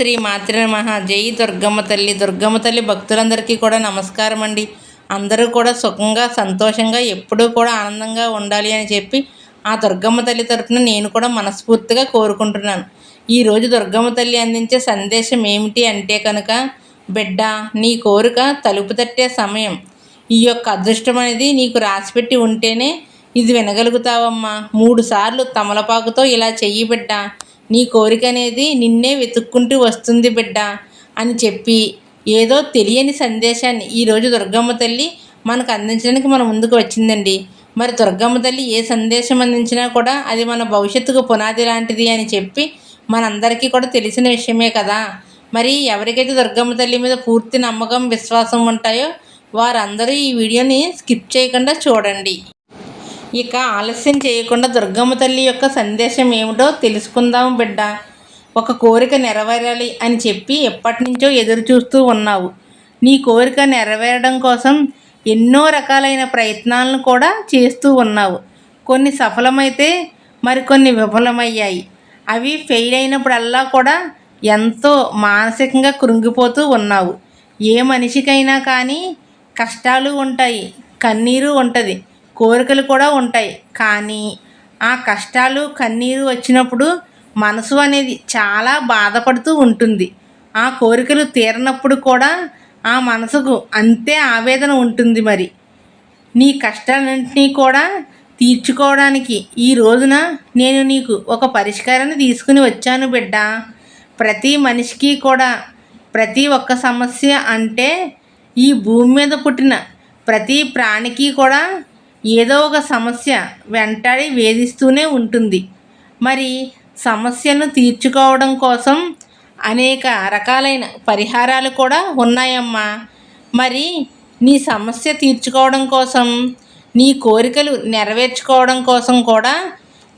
శ్రీ మాతృ నమః. జై దుర్గమ్మ తల్లి. దుర్గమ్మ తల్లి భక్తులందరికీ కూడా నమస్కారం అండి. అందరూ కూడా సుఖంగా సంతోషంగా ఎప్పుడూ కూడా ఆనందంగా ఉండాలి అని చెప్పి ఆ దుర్గమ్మ తల్లి తరపున నేను కూడా మనస్ఫూర్తిగా కోరుకుంటున్నాను. ఈరోజు దుర్గమ్మ తల్లి అందించే సందేశం ఏమిటి అంటే కనుక బిడ్డ నీ కోరిక తలుపు తట్టే సమయం. ఈ యొక్క అదృష్టం అనేది నీకు రాసిపెట్టి ఉంటేనే ఇది వినగలుగుతావమ్మా. మూడు సార్లు తమలపాకుతో ఇలా చెయ్యి బిడ్డ. నీ కోరిక అనేది నిన్నే వెతుక్కుంటూ వస్తుంది బిడ్డ అని చెప్పి ఏదో తెలియని సందేశాన్ని ఈరోజు దుర్గమ్మ తల్లి మనకు అందించడానికి మన ముందుకు వచ్చిందండి. మరి దుర్గమ్మ తల్లి ఏ సందేశం అందించినా కూడా అది మన భవిష్యత్తుకు పునాది లాంటిది అని చెప్పి మనందరికీ కూడా తెలిసిన విషయమే కదా. మరి ఎవరికైతే దుర్గమ్మ తల్లి మీద పూర్తి నమ్మకం విశ్వాసం ఉంటాయో వారందరూ ఈ వీడియోని స్కిప్ చేయకుండా చూడండి. ఇక ఆలస్యం చేయకుండా దుర్గమ్మ తల్లి యొక్క సందేశం ఏమిటో తెలుసుకుందాం బిడ్డ. ఒక కోరిక నెరవేరాలి అని చెప్పి ఎప్పటి నుంచో ఎదురు చూస్తూ ఉన్నావు. నీ కోరిక నెరవేరడం కోసం ఎన్నో రకాలైన ప్రయత్నాలను కూడా చేస్తూ ఉన్నావు. కొన్ని సఫలమైతే మరికొన్ని విఫలమయ్యాయి. అవి ఫెయిల్ అయినప్పుడల్లా కూడా ఎంతో మానసికంగా కృంగిపోతూ ఉన్నావు. ఏ మనిషికైనా కానీ కష్టాలు ఉంటాయి కన్నీరు ఉంటుంది. కోరికలు కూడా ఉంటాయి. కానీ ఆ కష్టాలు కన్నీరు వచ్చినప్పుడు మనసు అనేది చాలా బాధపడుతూ ఉంటుంది. ఆ కోరికలు తీరనప్పుడు కూడా ఆ మనసుకు అంతే ఆవేదన ఉంటుంది మరి. నీ కష్టాలన్నింటినీ కూడా తీర్చుకోవడానికి ఈ రోజున నేను నీకు ఒక పరిష్కారాన్ని తీసుకుని వచ్చాను బిడ్డ. ప్రతి మనిషికి కూడా ప్రతి ఒక్క సమస్య అంటే ఈ భూమి మీద పుట్టిన ప్రతి ప్రాణికి కూడా ఏదో ఒక సమస్య వెంటాడి వేధిస్తూనే ఉంటుంది. మరి సమస్యను తీర్చుకోవడం కోసం అనేక రకాలైన పరిహారాలు కూడా ఉన్నాయమ్మా. మరి నీ సమస్య తీర్చుకోవడం కోసం నీ కోరికలు నెరవేర్చుకోవడం కోసం కూడా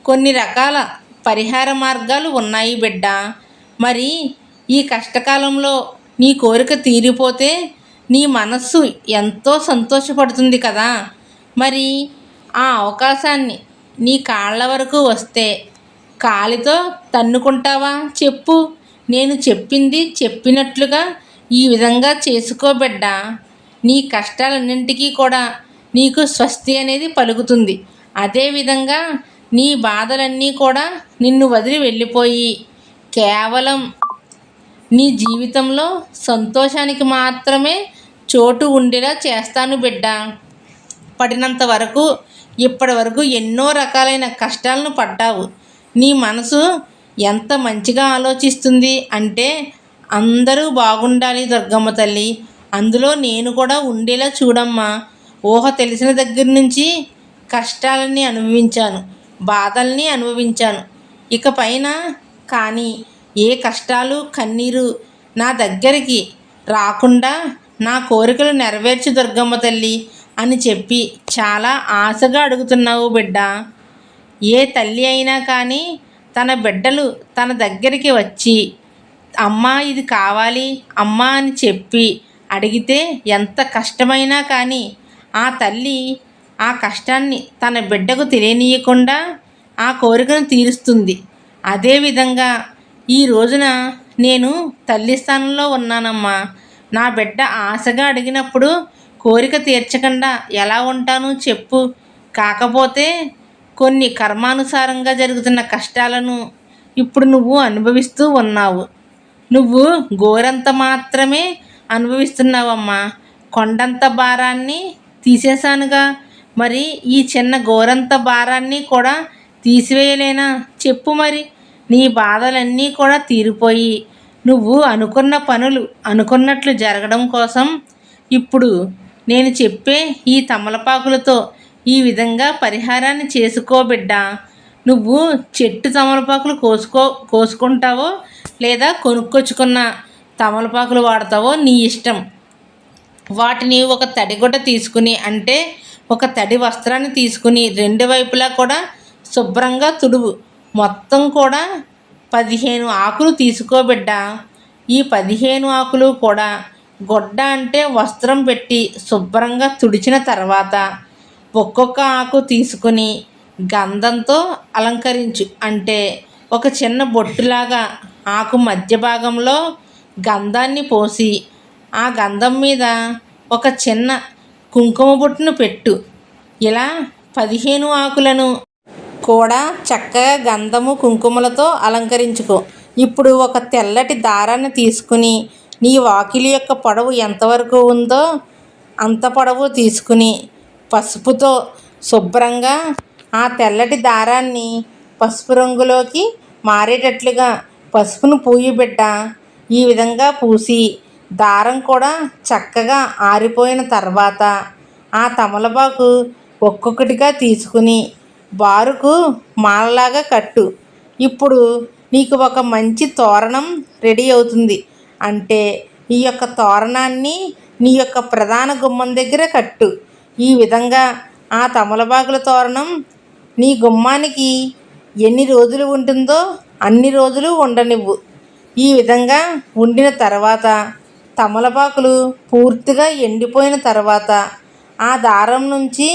కొన్ని రకాల పరిహార మార్గాలు ఉన్నాయి బిడ్డ. మరి ఈ కష్టకాలంలో నీ కోరిక తీరిపోతే నీ మనస్సు ఎంతో సంతోషపడుతుంది కదా. మరి ఆ అవకాశాన్ని నీ కాళ్ళ వరకు వస్తే కాలితో తన్నుకుంటావా? చెప్పు. నేను చెప్పింది చెప్పినట్లుగా ఈ విధంగా చేసుకోబిడ్డ నీ కష్టాలన్నింటికీ కూడా నీకు స్వస్తి అనేది పలుకుతుంది. అదేవిధంగా నీ బాధలన్నీ కూడా నిన్ను వదిలి వెళ్ళిపోయి కేవలం నీ జీవితంలో సంతోషానికి మాత్రమే చోటు ఉండేలా చేస్తాను బిడ్డ. పడినంత వరకు ఇప్పటి వరకు ఎన్నో రకాలైన కష్టాలను పడ్డావు. నీ మనసు ఎంత మంచిగా ఆలోచిస్తుంది అంటే అందరూ బాగుండాలి దుర్గమ్మ తల్లి. అందులో నేను కూడా ఉండేలా చూడమ్మా. ఊహ తెలిసిన దగ్గర నుంచి కష్టాలని అనుభవించాను బాధల్ని అనుభవించాను. ఇక పైన కానీ ఏ కష్టాలు కన్నీరు నా దగ్గరికి రాకుండా నా కోరికలు నెరవేర్చు దుర్గమ్మ తల్లి. అని చెప్పి చాలా ఆశగా అడుగుతున్నావు బిడ్డ. ఏ తల్లి అయినా కానీ తన బిడ్డలు తన దగ్గరికి వచ్చి అమ్మా ఇది కావాలి అమ్మా అని చెప్పి అడిగితే ఎంత కష్టమైనా కానీ ఆ తల్లి ఆ కష్టాన్ని తన బిడ్డకు తెలియనీయకుండా ఆ కోరికను తీరుస్తుంది. అదేవిధంగా ఈ రోజున నేను తల్లి స్థానంలో ఉన్నానమ్మా. నా బిడ్డ ఆశగా అడిగినప్పుడు కోరిక తీర్చకుండా ఎలా ఉంటాను చెప్పు. కాకపోతే కొన్ని కర్మానుసారంగా జరుగుతున్న కష్టాలను ఇప్పుడు నువ్వు అనుభవిస్తూ ఉన్నావు. నువ్వు గోరంత మాత్రమే అనుభవిస్తున్నావమ్మా. కొండంత భారాన్ని తీసేశానుగా. మరి ఈ చిన్న గోరంత భారాన్ని కూడా తీసివేయలేనా? చెప్పు మరి. నీ బాధలన్నీ కూడా తీరిపోయి. నువ్వు అనుకున్న పనులు అనుకున్నట్లు జరగడం కోసం ఇప్పుడు నేను చెప్పే ఈ తమలపాకులతో ఈ విధంగా పరిహారాన్ని చేసుకో బిడ్డ. నువ్వు చెట్టు తమలపాకులు కోసుకో కోసుకుంటావో లేదా కొనుక్కొచ్చుకున్న తమలపాకులు వాడతావో నీ ఇష్టం. వాటిని ఒక తడిగుడ్డ తీసుకుని అంటే ఒక తడి వస్త్రాన్ని తీసుకుని రెండు వైపులా కూడా శుభ్రంగా తుడువు. మొత్తం కూడా పదిహేను ఆకులు తీసుకోబిడ్డ ఈ పదిహేను ఆకులు కూడా గొడ్డ అంటే వస్త్రం పెట్టి శుభ్రంగా తుడిచిన తర్వాత ఒక్కొక్క ఆకు తీసుకుని గంధంతో అలంకరించు. అంటే ఒక చిన్న బొట్టులాగా ఆకు మధ్య భాగంలో గంధాన్ని పోసి ఆ గంధం మీద ఒక చిన్న కుంకుమ బొట్టును పెట్టు. ఇలా పదిహేను ఆకులను కూడా చక్కగా గంధము కుంకుమలతో అలంకరించుకో. ఇప్పుడు ఒక తెల్లటి దారాన్ని తీసుకుని నీ వాకిలి యొక్క పొడవు ఎంతవరకు ఉందో అంత పొడవు తీసుకుని పసుపుతో శుభ్రంగా ఆ తెల్లటి దారాన్ని పసుపు రంగులోకి మారేటట్లుగా పసుపును పూయి బిడ్డ. ఈ విధంగా పూసి దారం కూడా చక్కగా ఆరిపోయిన తర్వాత ఆ తమలపాకు ఒక్కొక్కటిగా తీసుకుని బారుకు మాలలాగా కట్టు. ఇప్పుడు నీకు ఒక మంచి తోరణం రెడీ అవుతుంది. అంటే ఈ యొక్క తోరణాన్ని నీ యొక్క ప్రధాన గుమ్మం దగ్గర కట్టు. ఈ విధంగా ఆ తమలపాకుల తోరణం నీ గుమ్మానికి ఎన్ని రోజులు ఉంటుందో అన్ని రోజులు ఉండనివ్వు. ఈ విధంగా ఉండిన తర్వాత తమలపాకులు పూర్తిగా ఎండిపోయిన తర్వాత ఆ దారం నుంచి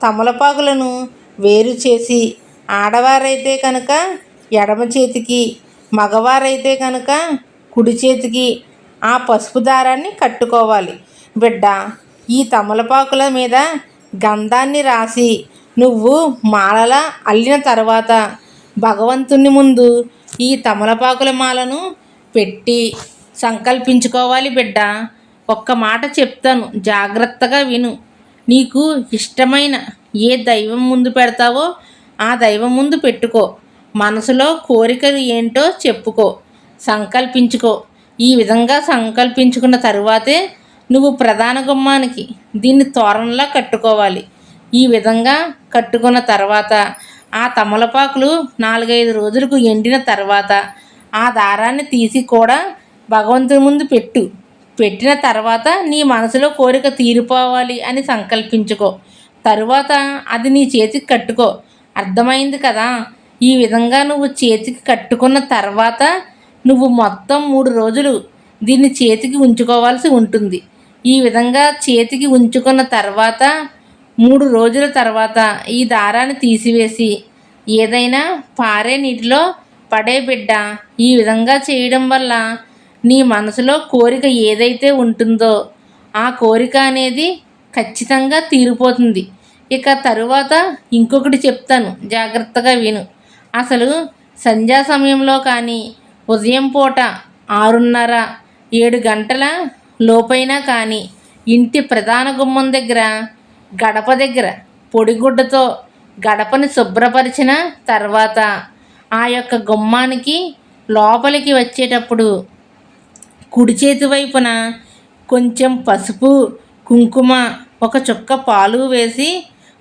తమలపాకులను వేరు చేసి ఆడవారైతే కనుక ఎడమ చేతికి మగవారైతే కనుక కుడి చేతికి ఆ పసుపు దారాన్ని కట్టుకోవాలి. బిడ్డ ఈ తమలపాకుల మీద గంధాన్ని రాసి నువ్వు మాలలా అల్లిన తర్వాత భగవంతుని ముందు ఈ తమలపాకుల మాలను పెట్టి సంకల్పించుకోవాలి బిడ్డ. ఒక్క మాట చెప్తాను జాగ్రత్తగా విను. నీకు ఇష్టమైన ఏ దైవం ముందు పెడతావో ఆ దైవం ముందు పెట్టుకో. మనసులో కోరికలు ఏంటో చెప్పుకో. సంకల్పించుకో. ఈ విధంగా సంకల్పించుకున్న తరువాతే నువ్వు ప్రధాన గుమ్మానికి దీన్ని తోరణలా కట్టుకోవాలి. ఈ విధంగా కట్టుకున్న తర్వాత ఆ తమలపాకులు నాలుగైదు రోజులకు ఎండిన తర్వాత ఆ దారాన్ని తీసి కూడా భగవంతుని ముందు పెట్టు. పెట్టిన తర్వాత నీ మనసులో కోరిక తీరిపోవాలి అని సంకల్పించుకో. తరువాత అది నీ చేతికి కట్టుకో. అర్థమైంది కదా? ఈ విధంగా నువ్వు చేతికి కట్టుకున్న తర్వాత నువ్వు మొత్తం మూడు రోజులు దీన్ని చేతికి ఉంచుకోవాల్సి ఉంటుంది. ఈ విధంగా చేతికి ఉంచుకున్న తర్వాత మూడు రోజుల తర్వాత ఈ దారాన్ని తీసివేసి ఏదైనా పారే నీటిలో పడే బిడ్డ ఈ విధంగా చేయడం వల్ల నీ మనసులో కోరిక ఏదైతే ఉంటుందో ఆ కోరిక అనేది ఖచ్చితంగా తీరిపోతుంది. ఇక తరువాత ఇంకొకటి చెప్తాను జాగ్రత్తగా విను. అసలు సంధ్యా సమయంలో కానీ ఉదయం పూట ఆరున్నర ఏడు గంటల లోపైనా కానీ ఇంటి ప్రధాన గుమ్మం దగ్గర గడప దగ్గర పొడిగుడ్డతో గడపని శుభ్రపరిచిన తర్వాత ఆ యొక్క గుమ్మానికి లోపలికి వచ్చేటప్పుడు కుడి చేతి వైపున కొంచెం పసుపు కుంకుమ ఒక చుక్క పాలు వేసి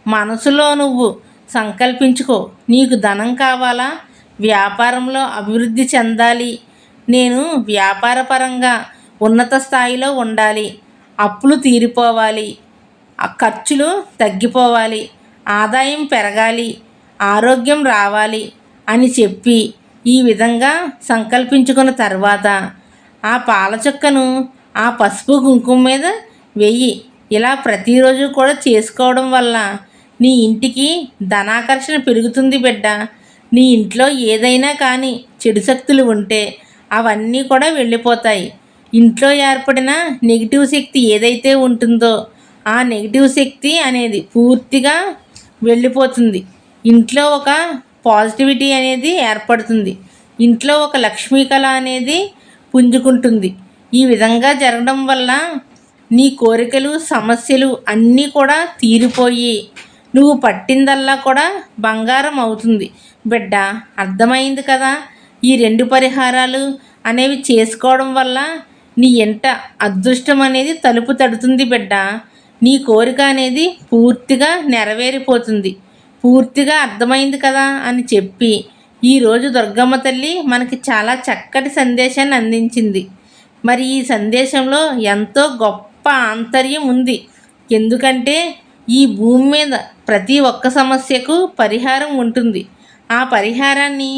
మనసులో నువ్వు సంకల్పించుకో. నీకు ధనం కావాలా? వ్యాపారంలో అభివృద్ధి చెందాలి. నేను వ్యాపారపరంగా ఉన్నత స్థాయిలో ఉండాలి. అప్పులు తీరిపోవాలి. ఖర్చులు తగ్గిపోవాలి. ఆదాయం పెరగాలి. ఆరోగ్యం రావాలి అని చెప్పి ఈ విధంగా సంకల్పించుకున్న తర్వాత ఆ పాలచుక్కను ఆ పసుపు కుంకుమ మీద వెయ్యి ఇలా ప్రతిరోజు కూడా చేసుకోవడం వల్ల నీ ఇంటికి ధనాకర్షణ పెరుగుతుంది బిడ్డ. నీ ఇంట్లో ఏదైనా కానీ చెడు శక్తులు ఉంటే అవన్నీ కూడా వెళ్ళిపోతాయి. ఇంట్లో ఏర్పడిన నెగిటివ్ శక్తి ఏదైతే ఉంటుందో ఆ నెగిటివ్ శక్తి అనేది పూర్తిగా వెళ్ళిపోతుంది. ఇంట్లో ఒక పాజిటివిటీ అనేది ఏర్పడుతుంది. ఇంట్లో ఒక లక్ష్మీ కళ అనేది పుంజుకుంటుంది. ఈ విధంగా జరగడం వల్ల నీ కోరికలు సమస్యలు అన్నీ కూడా తీరిపోయి నువ్వు పట్టిందల్లా కూడా బంగారం అవుతుంది. బిడ్డ అర్థమైంది కదా? ఈ రెండు పరిహారాలు అనేవి చేసుకోవడం వల్ల నీ ఎంట అదృష్టం అనేది తలుపు తడుతుంది బిడ్డ. నీ కోరిక అనేది పూర్తిగా నెరవేరిపోతుంది. పూర్తిగా అర్థమైంది కదా అని చెప్పి ఈరోజు దుర్గమ్మ తల్లి మనకి చాలా చక్కటి సందేశాన్ని అందించింది. మరి ఈ సందేశంలో ఎంతో గొప్ప ఆంతర్యం ఉంది. ఎందుకంటే ఈ భూమి మీద ప్రతి ఒక్క సమస్యకు పరిహారం ఉంటుంది. ఆ పరిహారాన్ని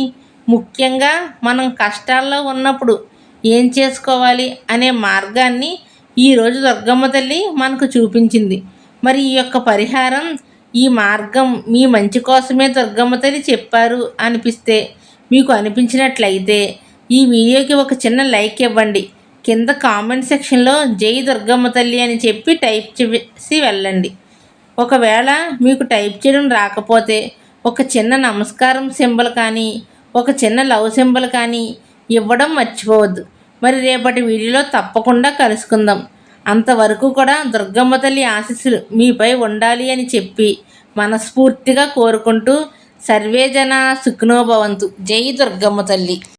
ముఖ్యంగా మనం కష్టాల్లో ఉన్నప్పుడు ఏం చేసుకోవాలి అనే మార్గాన్ని ఈరోజు దుర్గమ్మ తల్లి మనకు చూపించింది. మరి ఈ యొక్క పరిహారం ఈ మార్గం మీ మంచి కోసమే దుర్గమ్మ తల్లి చెప్పారు అనిపిస్తే మీకు అనిపించినట్లయితే ఈ వీడియోకి ఒక చిన్న లైక్ ఇవ్వండి. కింద కామెంట్ సెక్షన్లో జై దుర్గమ్మ తల్లి అని చెప్పి టైప్ చేసి వెళ్ళండి. ఒకవేళ మీకు టైప్ చేయడం రాకపోతే ఒక చిన్న నమస్కారం సింబల్ కానీ ఒక చిన్న లవ్ సింబల్ కానీ ఇవ్వడం మర్చిపోవద్దు. మరి రేపటి వీడియోలో తప్పకుండా కలుసుకుందాం. అంతవరకు కూడా దుర్గమ్మ తల్లి ఆశీస్సులు మీపై ఉండాలి అని చెప్పి మనస్ఫూర్తిగా కోరుకుంటూ సర్వేజన సుఖనోభవంతు జై దుర్గమ్మ తల్లి.